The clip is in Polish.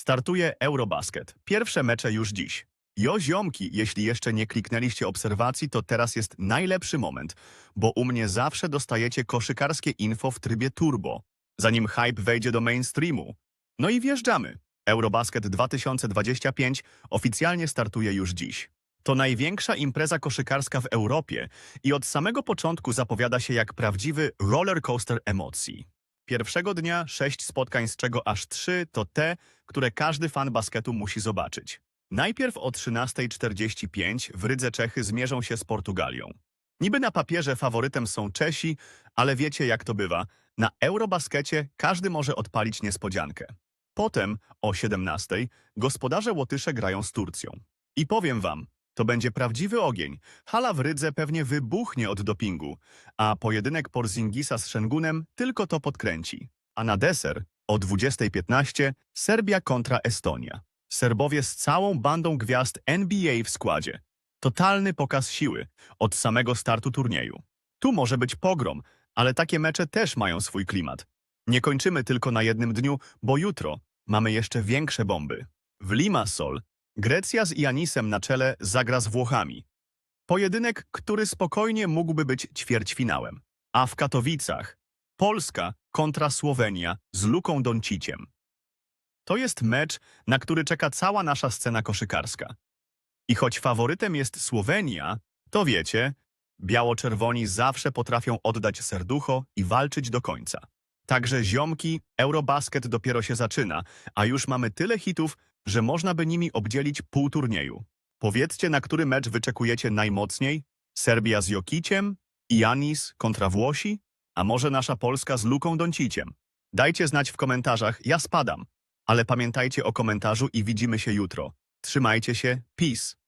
Startuje Eurobasket. Pierwsze mecze już dziś. Jo ziomki, jeśli jeszcze nie kliknęliście obserwacji, to teraz jest najlepszy moment, bo u mnie zawsze dostajecie koszykarskie info w trybie turbo, zanim hype wejdzie do mainstreamu. No i wjeżdżamy. Eurobasket 2025 oficjalnie startuje już dziś. To największa impreza koszykarska w Europie i od samego początku zapowiada się jak prawdziwy rollercoaster emocji. Pierwszego dnia sześć spotkań, z czego aż trzy to te, które każdy fan basketu musi zobaczyć. Najpierw o 13.45 w Rydze Czechy zmierzą się z Portugalią. Niby na papierze faworytem są Czesi, ale wiecie jak to bywa. Na Eurobaskecie każdy może odpalić niespodziankę. Potem o 17.00 gospodarze Łotysze grają z Turcją. I powiem wam, to będzie prawdziwy ogień. Hala w Rydze pewnie wybuchnie od dopingu, a pojedynek Porzingisa z Szengunem tylko to podkręci. A na deser o 20.15 Serbia kontra Estonia. Serbowie z całą bandą gwiazd NBA w składzie. Totalny pokaz siły od samego startu turnieju. Tu może być pogrom, ale takie mecze też mają swój klimat. Nie kończymy tylko na jednym dniu, bo jutro mamy jeszcze większe bomby. W Limassol Grecja z Ianisem na czele zagra z Włochami. Pojedynek, który spokojnie mógłby być ćwierćfinałem. A w Katowicach Polska kontra Słowenia z Luką Donciciem. To jest mecz, na który czeka cała nasza scena koszykarska. I choć faworytem jest Słowenia, to wiecie, biało-czerwoni zawsze potrafią oddać serducho i walczyć do końca. Także ziomki, Eurobasket dopiero się zaczyna, a już mamy tyle hitów, że można by nimi obdzielić pół turnieju. Powiedzcie, na który mecz wyczekujecie najmocniej? Serbia z Jokiciem? Janis kontra Włosi? A może nasza Polska z Luką Donciciem? Dajcie znać w komentarzach, ja spadam. Ale pamiętajcie o komentarzu i widzimy się jutro. Trzymajcie się, peace.